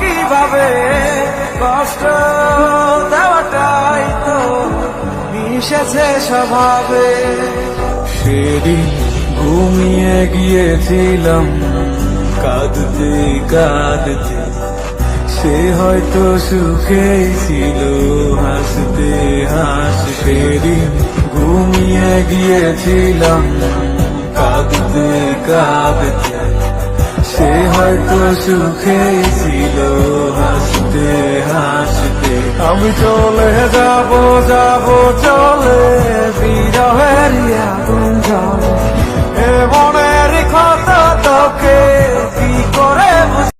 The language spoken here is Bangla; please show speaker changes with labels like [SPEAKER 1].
[SPEAKER 1] কীভাবে কষ্ট দেওয়াটাই তো মিশেছে স্বভাবে। সেদিন ঘুমিয়ে গিয়েছিলাম, কাঁদতে কাঁদতে। সে হয়তো সুখেই ছিল, হাসতে হাসতে। সেদিন ঘুমিয়ে গিয়েছিলাম, কাঁদতে কাঁদতে। সে সুখে ছিল হাসতে হাসতে। আমি চলে যাব যাব বিরহের